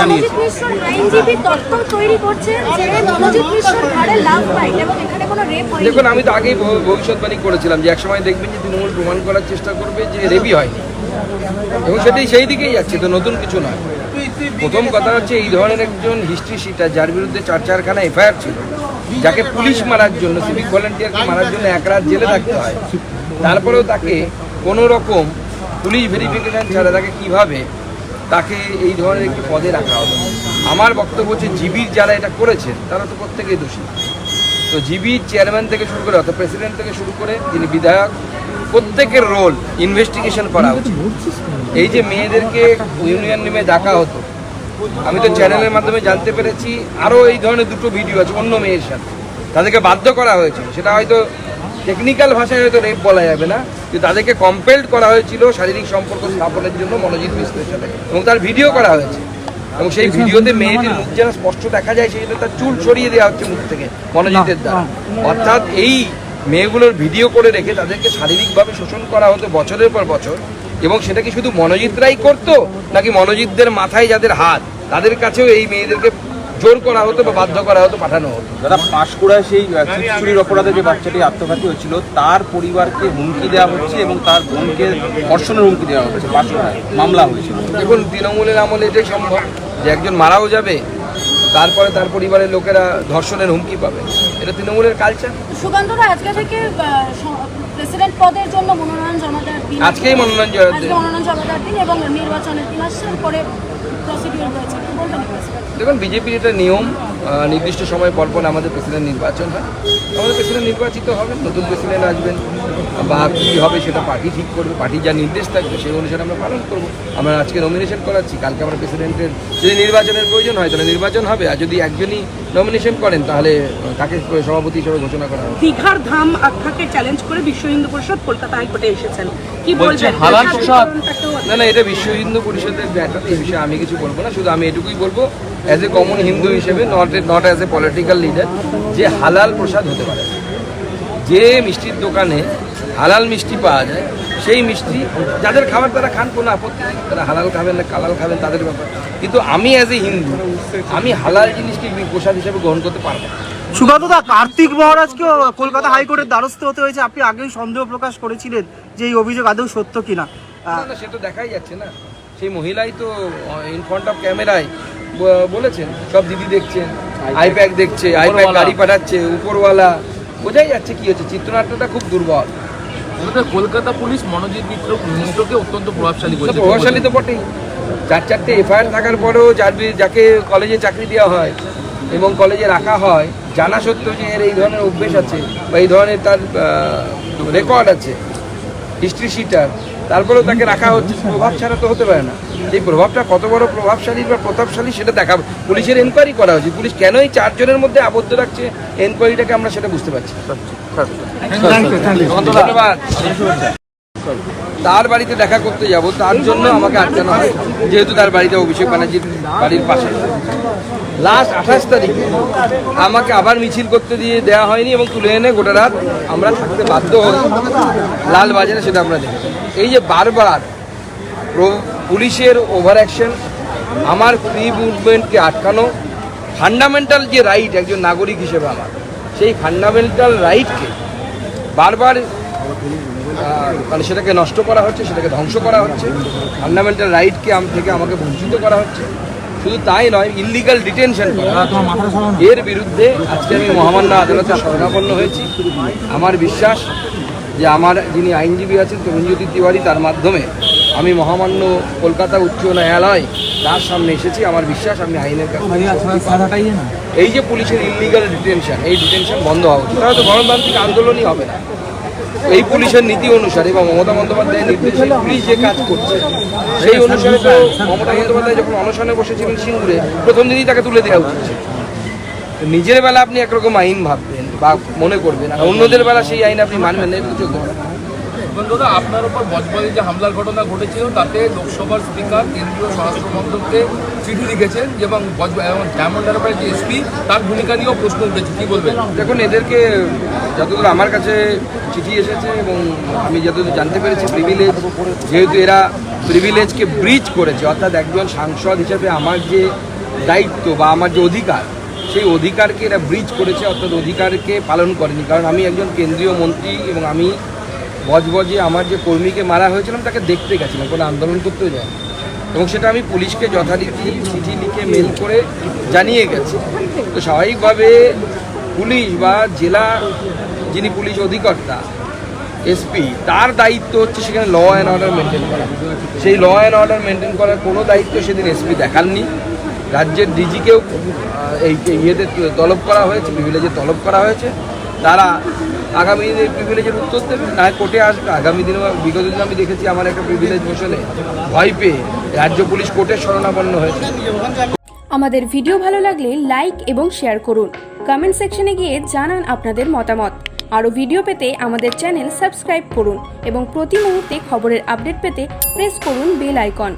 জানিয়েছে। দেখুন আমি তো আগেই ভবিষ্যৎবাণী করেছিলাম যে একসময় দেখবেন যে তৃণমূল প্রমাণ করার চেষ্টা করবে যে রেবি হয়নি এবং সেটাই সেই দিকেই যাচ্ছে তো নতুন কিছু নয়। প্রথম কথা হচ্ছে এই ধরনের একজন হিস্ট্রি শিটার যার বিরুদ্ধে চার চারখানা এফআইআর ছিল যাকে পুলিশ মারার জন্য সিভিক ভলেন্টিয়ারকে মারার জন্য এক রাত জেলে থাকতে হয়। তারপরেও তাকে কোনো রকম পুলিশ ভেরিফিকেশন ছাড়া তাকে কীভাবে তাকে এই ধরনের একটি পদে রাখা হলো। আমার বক্তব্য হচ্ছে জিবির যারা এটা করেছেন তারা তো প্রত্যেকেই দোষী। তো জিবির চেয়ারম্যান থেকে শুরু করে অর্থাৎ প্রেসিডেন্ট থেকে শুরু করে তিনি বিধায়ক প্রত্যেকের রোল ইনভেস্টিগেশন করা উচিত। এই যে মেয়েদেরকে ইউনিয়ন নেমে ডাকা হতো আমি তো চ্যানেলের মাধ্যমে জানতে পেরেছি আরও এই ধরনের দুটো ভিডিও আছে অন্য মেয়ের সাথে। তাদেরকে বাধ্য করা হয়েছে। সেটা হয়তো টেকনিক্যাল ভাষায় হয়তো রেপ বলা যাবে না। কিন্তু তাদেরকে কম্পেলড করা হয়েছিল শারীরিক সম্পর্ক স্থাপনের জন্য মনোজিৎ মিশ্রের সাথে এবং তার ভিডিও করা হয়েছে। এবং সেই ভিডিওতে মেয়েটির মুখ যেন স্পষ্ট দেখা যায় সেই জন্য তার চুল সরিয়ে দেওয়া হচ্ছে মুখ থেকে মনোজিতের দ্বারা। অর্থাৎ এই মেয়েগুলোর ভিডিও করে রেখে তাদেরকে শারীরিকভাবে শোষণ করা হতো বছরের পর বছর এবং সেটা কি শুধু মনোজিতরাই করতো নাকি মনোজিতদের মাথায় যাদের হাত তাদের কাছেও এই মেয়েদেরকে জোর করা হতো বা বাধ্য করা হতো পাঠানো হতো। দাদা পাঁশকুড়ায় সেই চুরির অপরাধে যে বাচ্চাটি আত্মঘাতী হয়েছিল তার পরিবারকে হুমকি দেওয়া হচ্ছে এবং তার বোনকে ধর্ষণের হুমকি দেওয়া হচ্ছে। পাঁশকুড়ায় মামলা হয়েছিল। দেখুন তৃণমূলের আমলে এটাই সম্ভব যে একজন মারাও যাবে তারপরে তার পরিবারের লোকেরা ধর্ষণের হুমকি পাবে। এটা তৃণমূলের কালচার সুকান্তরা আজকে থেকে প্রেসিডেন্ট পদের জন্য মনোনয়ন জমা দেওয়ার দিন। আজকেই মনোনয়ন জমা আজকে দেওয়ার দিন এবং নির্বাচনের দিন আসছে পরে প্রসিডিউর রয়েছে। দেখুন, বিজেপির এটা নিয়ম নির্দিষ্ট সময় পরপর পর আমাদের প্রেসিডেন্ট নির্বাচন হয়। আমাদের প্রেসিডেন্ট নির্বাচিত হবেন, নতুন প্রেসিডেন্ট আসবেন। বা কী হবে সেটা পার্টি ঠিক করবে পার্টি যা নির্দেশ থাকবে সেই অনুসারে আমরা পালন করব। আমরা আজকে নমিনেশন করাচ্ছি কালকে আমরা প্রেসিডেন্টের যদি নির্বাচনের প্রয়োজন হয় তাহলে নির্বাচন হবে আর যদি একজনই নমিনেশন করেন তাহলে তাকে সভাপতি হিসেবে ঘোষণা করা হবে। দীঘার ধাম আখ্যাকে চ্যালেঞ্জ করে বিশ্ব হিন্দু পরিষদ কলকাতা হাইকোর্টে এসেছেন। কি বলছে বলবেন? হালাল প্রসাদ। না না এটা বিশ্ব হিন্দু পরিষদের ব্যাপার এই বিষয়ে আমি কিছু বলব না শুধু আমি এটুকুই বলব অ্যাজ এ কমন হিন্দু হিসেবে not not as a political leader যে হালাল প্রসাদ হতে পারে। যে মিষ্টির দোকানে হালাল মিষ্টি পাওয়া যায় সেই মিষ্টি যাদের খাবার তারা খান কোনো আপত্তি নেই। তারা হালাল খাবেন না কালাল খাবেন তাদের ব্যাপার। কিন্তু আমি অ্যাজ এ হিন্দু আমি হালাল জিনিসকে প্রসাদ হিসেবে গ্রহণ করতে পারব সুগতদা কার্তিক মহারাজকে কলকাতা হাইকোর্টের দ্বারস্থ হতে হয়েছে। আপনি আগেই সন্দেহ প্রকাশ করেছিলেন যে এই অভিযোগ আদৌ সত্য কিনা। সে তো দেখাই যাচ্ছে না। সেই মহিলাই তো ইন ফ্রন্ট অফ ক্যামেরায় বলেছেন। সব দিদি দেখছেন আইপ্যাক দেখছে আইপ্যাক গাড়ি পাঠাচ্ছে উপরওয়ালা। বোঝাই যাচ্ছে কি হচ্ছে চিত্রনাট্যটা খুব দুর্বল। কলকাতা পুলিশ মনোজিৎ মিত্র মিত্রকে অত্যন্ত প্রভাবশালী করেছে প্রভাবশালী তো বটেই। চার চারটে এফআইআর থাকার পরেও যার যাকে কলেজে চাকরি দেওয়া হয় এবং কলেজে রাখা হয় জানা সত্ত্বেও যে এর এই ধরনের অভ্যেস আছে বা এই ধরনের তার রেকর্ড আছে। হিস্ট্রি শিটার তারপরেও তাকে রাখা হচ্ছে প্রভাব ছাড়া তো হতে পারে না। এই প্রভাবটা কত বড় প্রভাবশালী বা প্রতাপশালী সেটা দেখা পুলিশের এনকোয়ারি করা উচিত। পুলিশ কেন এই চারজনের মধ্যে আবদ্ধ রাখছে? এনকোয়ারিটাকে আমরা সেটা বুঝতে পারছি ধন্যবাদ। তার বাড়িতে দেখা করতে যাব, তার জন্য আমাকে আটকানো হয়, যেহেতু তার বাড়িতে অভিষেক ব্যানার্জির বাড়ির পাশে। লাস্ট আঠাশ তারিখে, আমাকে আবার মিছিল করতে দিয়ে দেওয়া হয়নি এবং তুলে এনে গোটা রাত আমরা থাকতে বাধ্য হই। লাল বাজারে সেটা আমরা দেখি এই যে বারবার পুলিশের ওভার অ্যাকশন আমার ফ্রি মুভমেন্টকে আটকানো ফান্ডামেন্টাল যে রাইট একজন নাগরিক হিসেবে আমার, সেই ফান্ডামেন্টাল রাইটকে বারবার মানে সেটাকে নষ্ট করা হচ্ছে সেটাকে ধ্বংস করা হচ্ছে। ফান্ডামেন্টাল রাইটকে আম থেকে আমাকে বঞ্চিত করা হচ্ছে। শুধু তাই নয় ইলিগাল ডিটেনশন করা এর বিরুদ্ধে আজকে আমি মহামান্য আদালতে শরণাপন্ন হয়েছি। আমার বিশ্বাস যে আমার যিনি আইনজীবী আছেন তরুণজ্যোতি তিওয়ারি তার মাধ্যমে আমি মহামান্য কলকাতা উচ্চ ন্যায়ালয় তার সামনে এসেছি। আমার বিশ্বাস আমি আইনের কাছে এই যে পুলিশের ইলিগাল ডিটেনশন এই ডিটেনশন বন্ধ হওয়া উচিত। হয়তো গণতান্ত্রিক আন্দোলনই হবে না। এই পুলিশের নীতি অনুসারে বা মমতা বন্দ্যোপাধ্যায়ের নির্দেশে পুলিশ যে কাজ করছে, সেই অনুসারে তো মমতা বন্দ্যোপাধ্যায় যখন অনশনে বসেছিলেন সিঙ্গুরে, প্রথম দিনই তাকে তুলে দেওয়া উচিত। নিজের বেলা আপনি একরকম আইন ভাববেন বা মনে করবেন, আর অন্যদের বেলা সেই আইন আপনি মানবেন না এটা চলতে পারে আপনার উপর বজবজে যে হামলার ঘটনা ঘটেছিল, তাতে লোকসভার স্পিকার, কেন্দ্রীয় স্বরাষ্ট্র মন্ত্রককে চিঠি লিখেছেন এবং এবং ডায়মন্ড যে এসপি, তার ভূমিকা নিয়েও প্রশ্ন উঠেছে। কি বলবেন? দেখুন, এদেরকে যতদূর আমার কাছে চিঠি এসেছে এবং আমি যতদূর জানতে পেরেছি প্রিভিলেজ যেহেতু এরা প্রিভিলেজকে ব্রিজ করেছে, অর্থাৎ একজন সাংসদ হিসেবে আমার যে দায়িত্ব বা আমার যে অধিকার, সেই অধিকারকে এরা ব্রিজ করেছে, অর্থাৎ অধিকারকে পালন করেনি। কারণ আমি একজন কেন্দ্রীয় মন্ত্রী এবং আমি বজবজে আমার যে কর্মীকে মারা হয়েছিলাম তাকে দেখতে গেছিলাম, কোনো আন্দোলন করতেও যায় এবং সেটা আমি পুলিশকে যথারীতি চিঠি লিখে মেল করে জানিয়ে গেছি। তো স্বাভাবিকভাবে পুলিশ বা জেলা যিনি পুলিশ অধিকর্তা, এসপি, তার দায়িত্ব হচ্ছে সেখানে ল অ্যান্ড অর্ডার মেনটেন করা। সেই ল অ্যান্ড অর্ডার মেনটেন করার কোনো দায়িত্ব সেদিন এসপি দেখাননি। রাজ্যের ডিজিকেও এই ইয়েতে তলব করা হয়েছে প্রিভিলেজে তলব করা হয়েছে। তারা আগামী দিনে প্রিভিলেজের উত্তর দেবে। না কোর্টে আসবে। আগামী দিনে বিগত দিনে আমি দেখেছি, আমার একটা প্রিভিলেজ মোশনে ভয় পেয়ে রাজ্য পুলিশ কোর্টের শরণাপন্ন হয়েছে। আমাদের ভিডিও ভালো লাগলে লাইক এবং শেয়ার করুন। কমেন্ট সেকশনে গিয়ে জানান আপনাদের মতামত। আরও ভিডিও পেতে আমাদের চ্যানেল সাবস্ক্রাইব করুন এবং প্রতি মুহূর্তে খবরের আপডেট পেতে প্রেস করুন বেল আইকন